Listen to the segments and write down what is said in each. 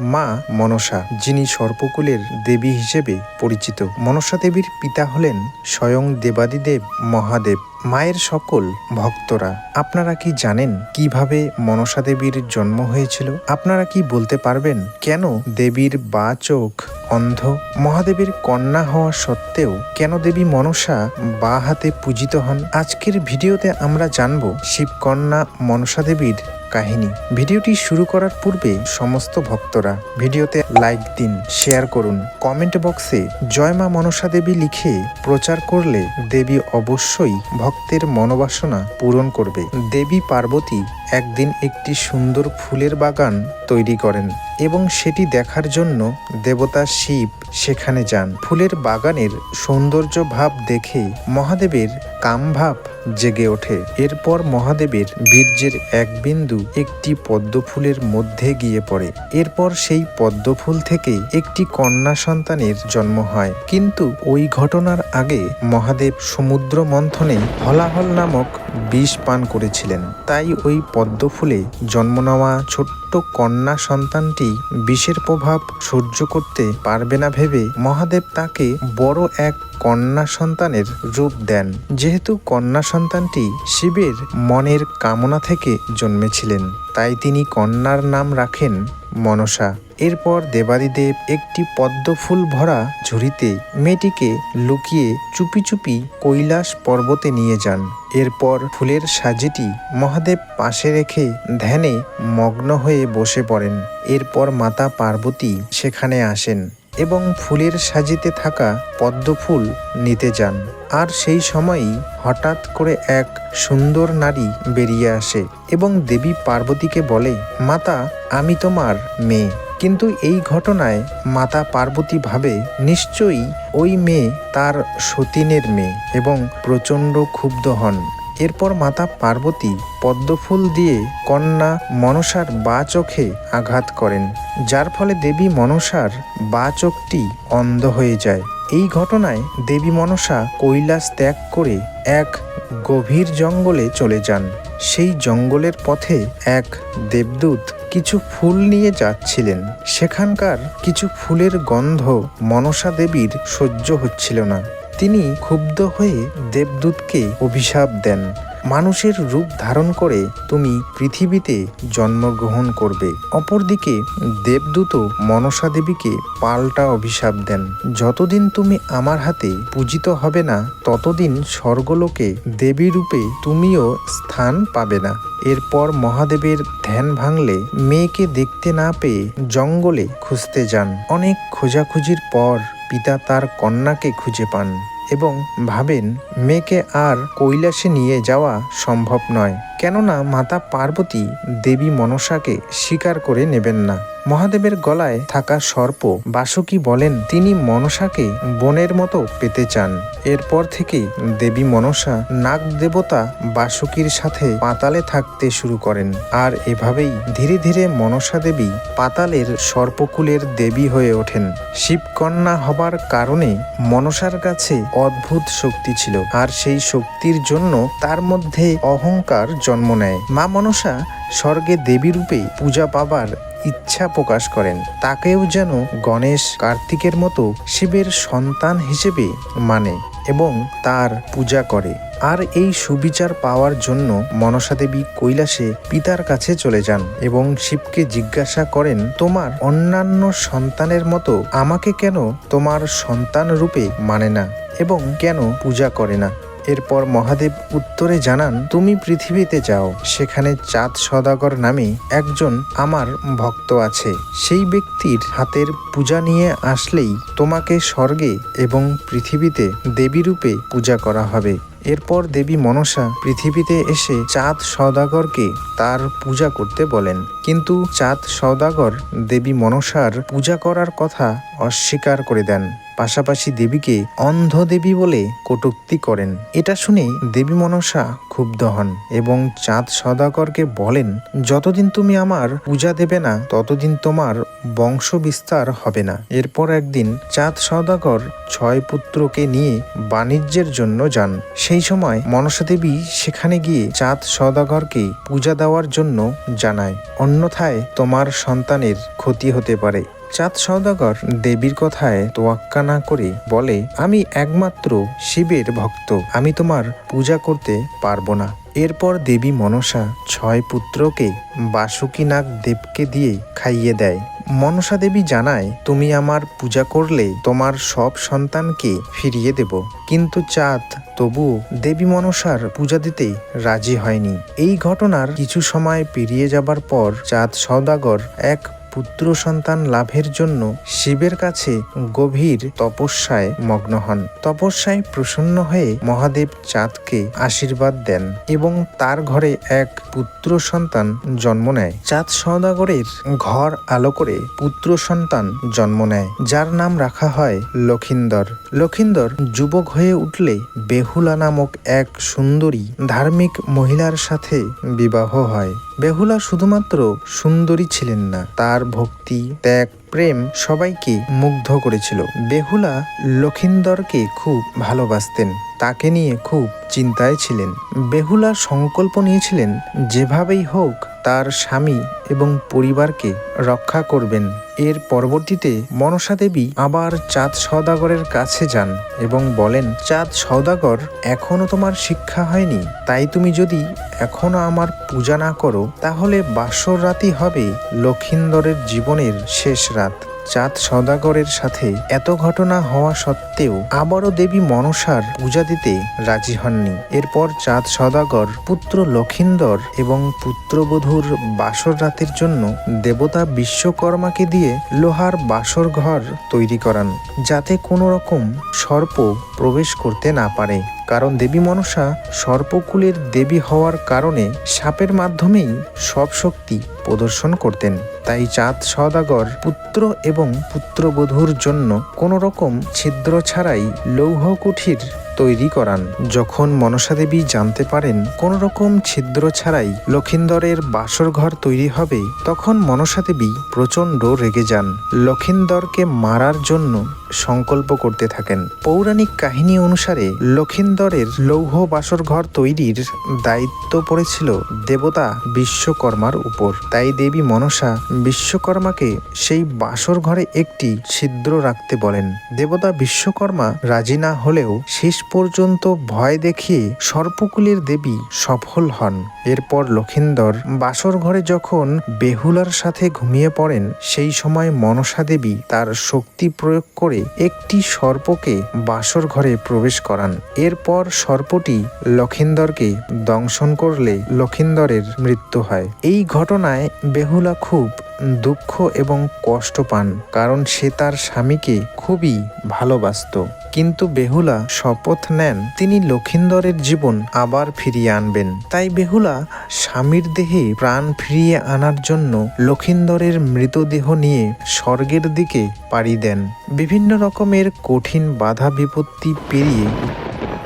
মা মনসা, যিনি সর্পকুলের দেবী হিসেবে পরিচিত। মনসা দেবীর পিতা হলেন স্বয়ং দেবাদিদেব মহাদেব। মায়ের সকল ভক্তরা, আপনারা কি জানেন কীভাবে মনসা দেবীর জন্ম হয়েছিল? আপনারা কি বলতে পারবেন কেন দেবীর বা চোখ অন্ধ? মহাদেবের কন্যা হওয়া সত্ত্বেও কেন দেবী মনসা বা হাতে পূজিত হন? আজকের ভিডিওতে আমরা জানব শিবকন্যা মনসা দেবীর কাহিনী। ভিডিওটি শুরু করার পূর্বে সমস্ত ভক্তরা ভিডিওতে লাইক দিন, শেয়ার করুন। কমেন্ট বক্সে জয় মা মনসা দেবী লিখে প্রচার করলে দেবী অবশ্যই ভক্তের মনোবাসনা পূরণ করবে। দেবী পার্বতী একদিন একটি সুন্দর ফুলের বাগান তৈরি করেন এবং সেটি দেখার জন্য দেবতা শিব সেখানে যান। ফুলের বাগানের সৌন্দর্য ভাব দেখে মহাদেবের কামভাব জেগে ওঠে। এরপর মহাদেবের বীর্যের এক বিন্দু একটি পদ্মফুলের মধ্যে গিয়ে পড়ে। এরপর সেই পদ্মফুল থেকে একটি কন্যা সন্তানের জন্ম হয়। কিন্তু ওই ঘটনার আগে মহাদেব সমুদ্র মন্থনে হলাহল নামক বিষ পান করেছিলেন। তাই ওই পদ্মফুলে জন্ম নেওয়া ছোট্ট কন্যা সন্তানটি বিষের প্রভাব সহ্য করতে পারবে না ভেবে মহাদেব তাকে বড় এক কন্যা সন্তানের রূপ দেন। যেহেতু কন্যা সন্তানটি শিবের মনের কামনা থেকে জন্মেছিলেন, তাই তিনি কন্যার নাম রাখেন মনসা। এরপর দেবাদিদেব একটি পদ্মফুল ভরা ঝুড়িতে মেয়েটিকে লুকিয়ে চুপি চুপি কৈলাস পর্বতে নিয়ে যান। এরপর ফুলের সাজিটি মহাদেব পাশে রেখে ধ্যানে মগ্ন হয়ে বসে পড়েন। এরপর মাতা পার্বতী সেখানে আসেন এবং ফুলের সাজিতে থাকা পদ্মফুল নিতে যান। আর সেই সময়ই হঠাৎ করে এক সুন্দর নারী বেরিয়ে আসে এবং দেবী পার্বতীকে বলে, মাতা, আমি তোমার মেয়ে। কিন্তু এই ঘটনায় মাতা পার্বতী ভাবে নিশ্চয়ই ওই মেয়ে তার সতীনের মেয়ে এবং প্রচণ্ড ক্ষুব্ধ হন। এরপর মাতা পার্বতী পদ্মফুল দিয়ে কন্যা মনসার বা চোখে আঘাত করেন, যার ফলে দেবী মনসার বা চোখটি অন্ধ হয়ে যায়। এই ঘটনায় দেবী মনসা কৈলাস ত্যাগ করে এক গভীর জঙ্গলে চলে যান। সেই জঙ্গলের পথে এক দেবদূত কিছু ফুল নিয়ে যাচ্ছিলেন। সেখানকার কিছু ফুলের গন্ধ মনসা দেবীর সহ্য হচ্ছিল না। তিনি ক্ষুব্ধ হয়ে দেবদূতকে অভিশাপ দেন। মানুষের রূপ ধারণ করে তুমি পৃথিবীতে জন্মগ্রহণ করবে। অপরদিকে দেবদূত মনসা দেবীকে পাল্টা অভিশাপ দেন। যতদিন তুমি আমার হাতে পূজিত হবে না, ততদিন স্বর্গলোকে দেবী রূপে তুমিও স্থান পাবে না। এরপর মহাদেবের ধ্যান ভাঙলে মেয়েকে দেখতে না পেয়ে জঙ্গলে খুঁজতে যান। অনেক খোঁজাখুঁজির পর পিতা তার কন্যাকে খুঁজে পান। এবং ভাবেন মেয়েকে আর কৈলাসে নিয়ে যাওয়া সম্ভব নয়। কেননা মাতা পার্বতী দেবী মনসাকে স্বীকার করে নেবেন না। মহাদেবের গলায় থাকা সর্প বাসুকি বলেন, তিনি মনসাকে বনের মতো পেতে চান। এরপর থেকে দেবী মনসা নাগ দেবতা বাসুকির সাথে পাতালে থাকতে শুরু করেন। আর এভাবেই ধীরে ধীরে মনসা দেবী পাতালের সর্পকুলের দেবী হয়ে ওঠেন। শিবকন্যা হবার কারণে মনসার কাছে অদ্ভুত শক্তি ছিল। আর সেই শক্তির জন্য তার মধ্যে অহংকার জন্ম নেয়। মা মনসা স্বর্গে দেবী রূপে পূজা পাবার ইচ্ছা প্রকাশ করেন। তাকেও যেন গণেশ কার্তিকের মতো শিবের সন্তান হিসেবে মানে এবং তার পূজা করে। আর এই সুবিচার পাওয়ার জন্য মনসা দেবী কৈলাসে পিতার কাছে চলে যান এবং শিবকে জিজ্ঞাসা করেন, তোমার অন্যান্য সন্তানের মতো আমাকে কেন তোমার সন্তান রূপে মানে না এবং কেন পূজা করে না? এরপর মহাদেব উত্তরে জানান, তুমি পৃথিবীতে যাও, সেখানে চাঁদ সদাগর নামে একজন আমার ভক্ত আছে। সেই ব্যক্তির হাতের পূজা নিয়ে আসলেই তোমাকে স্বর্গে এবং পৃথিবীতে দেবী রূপে পূজা করা হবে। এরপর দেবী মনসা পৃথিবীতে এসে চাঁদ সওদাগরকে তার পূজা করতে বলেন। কিন্তু চাঁদ সওদাগর দেবী মনসার পূজা করার কথা অস্বীকার করে দেন। পাশাপাশি দেবীকে অন্ধ দেবী বলে কটূক্তি করেন। এটা শুনে দেবী মনসা ক্ষুব্ধ হন এবং চাঁদ সদাগরকে বলেন, যতদিন তুমি আমার পূজা দেবে না, ততদিন তোমার বংশ বিস্তার হবে না। এরপর একদিন চাঁদ সদাগর ছয় পুত্রকে নিয়ে বাণিজ্যের জন্য যান। সেই সময় মনসা দেবী সেখানে গিয়ে চাঁদ সদাগরকে পূজা দেওয়ার জন্য জানায়, অন্যথায় তোমার সন্তানের ক্ষতি হতে পারে। চাঁদ সওদাগর দেবীর কথায় তোয়াক্কা না করে বলে, আমি একমাত্র শিবের ভক্ত, আমি তোমার পূজা করতে পারব না। এরপর দেবী মনসা ছয় পুত্রকে বাসুকীনাগ দেবকে দিয়ে খাইয়ে দেয়। মনসা দেবী জানায়, তুমি আমার পূজা করলে তোমার সব সন্তানকে ফিরিয়ে দেব। কিন্তু চাঁদ তবু দেবী মনসার পূজা দিতে রাজি হয়নি। এই ঘটনার কিছু সময় পেরিয়ে যাবার পর চাঁদ সওদাগর এক পুত্র সন্তান লাভের জন্য শিবের কাছে গভীর তপস্যায় মগ্ন হন। তপস্যায় প্রসন্ন হয়ে মহাদেব চাঁদকে আশীর্বাদ দেন এবং তার ঘরে এক পুত্র সন্তান জন্ম নেয়। চাঁদ সওদাগরের ঘর আলো করে পুত্র সন্তান জন্ম নেয়, যার নাম রাখা হয় লখিন্দর লখিন্দর যুবক হয়ে উঠলে বেহুলা নামক এক সুন্দরী ধার্মিক মহিলার সাথে বিবাহ হয়। বেহুলা শুধুমাত্র সুন্দরী ছিলেন না, তার ভক্তি, ত্যাগ, প্রেম সবাইকে মুগ্ধ করেছিল। বেহুলা লখিন্দরকে খুব ভালোবাসতেন। তাকে নিয়ে খুব চিন্তায় ছিলেন। বেহুলা সংকল্প নিয়েছিলেন, যেভাবেই হোক, তার স্বামী এবং পরিবারকে রক্ষা করবেন। এর পরবর্তীতে মনসা দেবী আবার চাঁদ সওদাগরের কাছে যান এবং বলেন, চাঁদ সওদাগর এখনও তোমার শিক্ষা হয়নি। তাই তুমি যদি এখনও আমার পূজা না করো, তাহলে বাসর রাতই হবে লক্ষিন্দরের জীবনের শেষ রাত। চাঁদ সদাগরের সাথে এত ঘটনা হওয়া সত্ত্বেও আবারও দেবী মনসার পূজা দিতে রাজি হননি। এরপর চাঁদ সদাগর পুত্র লক্ষিন্দর এবং পুত্রবধূর বাসর রাতের জন্য দেবতা বিশ্বকর্মাকে দিয়ে লোহার বাসর ঘর তৈরি করান, যাতে কোনো রকম সর্প প্রবেশ করতে না পারে। কারণ দেবী মনসা সর্পকুলের দেবী হওয়ার কারণে সাপের মাধ্যমেই সব শক্তি প্রদর্শন করতেন। তাই চাঁদ সদাগর পুত্র এবং পুত্রবধূর জন্য কোনো রকম ছিদ্র ছাড়াই লৌহ কুঠির তৈরি করান। যখন মনসা দেবী জানতে পারেন কোন রকম ছিদ্র ছাড়াই লক্ষিন্দরের বাসর ঘর তৈরি হবে, তখন মনসা দেবী প্রচণ্ড রেগে যান। লক্ষিন্দরকে মারার জন্য সংকল্প করতে থাকেন। পৌরাণিক কাহিনী অনুসারে লক্ষিন্দরের লৌহ বাসর ঘর তৈরির দায়িত্ব পড়েছিল দেবতা বিশ্বকর্মার উপর। তাই দেবী মনসা বিশ্বকর্মাকে সেই বাসর ঘরে একটি ছিদ্র রাখতে বলেন। দেবতা বিশ্বকর্মা রাজি না হলেও শেষ পর্যন্ত ভয় দেখিয়ে সর্পকুলের দেবী সফল হন। এরপর লক্ষিন্দর বাসর ঘরে যখন বেহুলার সাথে ঘুমিয়ে পড়েন, সেই সময় মনসা দেবী তার শক্তি প্রয়োগ করে একটি সর্পকে বাসর ঘরে প্রবেশ করান। এরপর সর্পটি লক্ষিন্দরকে দংশন করলে লক্ষিন্দরের মৃত্যু হয়। এই ঘটনায় বেহুলা খুব দুঃখ এবং কষ্ট পান, কারণ সে তার স্বামীকে খুবই ভালোবাসত। কিন্তু বেহুলা শপথ নেন, তিনি লক্ষিন্দরের জীবন আবার ফিরিয়ে আনবেন। তাই বেহুলা স্বামীর দেহে প্রাণ ফিরিয়ে আনার জন্য লক্ষিন্দরের মৃতদেহ নিয়ে স্বর্গের দিকে পাড়ি দেন। বিভিন্ন রকমের কঠিন বাধা বিপত্তি পেরিয়ে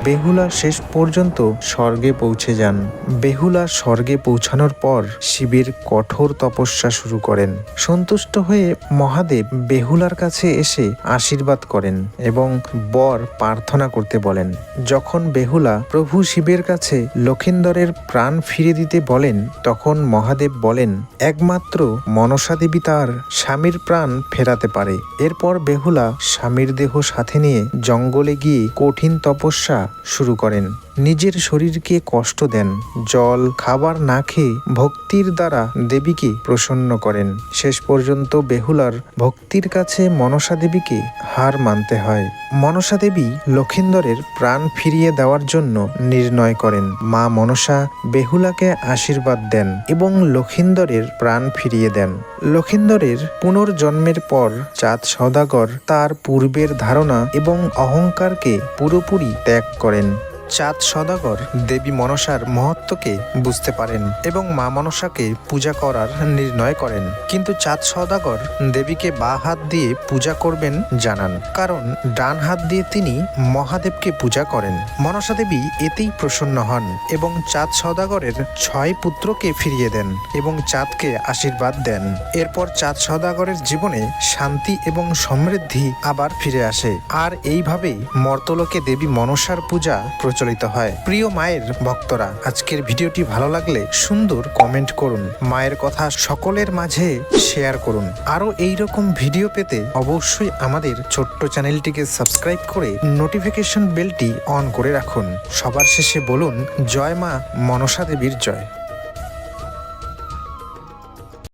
বেহুলা শেষ পর্যন্ত স্বর্গে পৌঁছে যান। বেহুলা স্বর্গে পৌঁছানোর পর শিবের কঠোর তপস্যা শুরু করেন। সন্তুষ্ট হয়ে মহাদেব বেহুলার কাছে এসে আশীর্বাদ করেন এবং বর প্রার্থনা করতে বলেন। যখন বেহুলা প্রভু শিবের কাছে লক্ষিন্দরের প্রাণ ফিরে দিতে বলেন, তখন মহাদেব বলেন, একমাত্র মনসা দেবী তার স্বামীর প্রাণ ফেরাতে পারে। এরপর বেহুলা স্বামীর দেহ সাথে নিয়ে জঙ্গলে গিয়ে কঠিন তপস্যা শুরু করেন। নিজের শরীরকে কষ্ট দেন, জল, খাবার না খেয়ে ভক্তির দ্বারা দেবীকে প্রসন্ন করেন। শেষ পর্যন্ত বেহুলার ভক্তির কাছে মনসা দেবীকে হার মানতে হয়। মনসা দেবী লক্ষিন্দরের প্রাণ ফিরিয়ে দেওয়ার জন্য নির্ণয় করেন। মা মনসা বেহুলাকে আশীর্বাদ দেন এবং লক্ষিন্দরের প্রাণ ফিরিয়ে দেন। লক্ষিন্দরের পুনর্জন্মের পর চাঁদ সদাগর তার পূর্বের ধারণা এবং অহংকারকে পুরোপুরি ত্যাগ করেন। চাঁদ সদাগর দেবী মনসার মহত্বকে বুঝতে পারেন এবং মা মনসাকে পূজা করার নির্ণয় করেন। কিন্তু চাঁদ সদাগর দেবীকে বা হাত দিয়ে পূজা করবেন জানান। কারণ ডান হাত দিয়ে তিনি মহাদেবকে পূজা করেন। মনসা দেবী এতেই প্রসন্ন হন এবং চাঁদ সদাগরের ছয় পুত্রকে ফিরিয়ে দেন এবং চাঁদকে আশীর্বাদ দেন। এরপর চাঁদ সদাগরের জীবনে শান্তি এবং সমৃদ্ধি আবার ফিরে আসে। আর এইভাবেই মর্তলোকে দেবী মনসার পূজা প্রচলিত হয়। প্রিয় মায়ের ভক্তরা, আজকের ভিডিওটি ভালো লাগলে সুন্দর কমেন্ট করুন। মায়ের কথা সকলের মাঝে শেয়ার করুন। আরও এইরকম ভিডিও পেতে অবশ্যই আমাদের ছোট্ট চ্যানেলটিকে সাবস্ক্রাইব করে নোটিফিকেশন বেলটি অন করে রাখুন। সবার শেষে বলুন, জয় মা মনসা দেবীর জয়।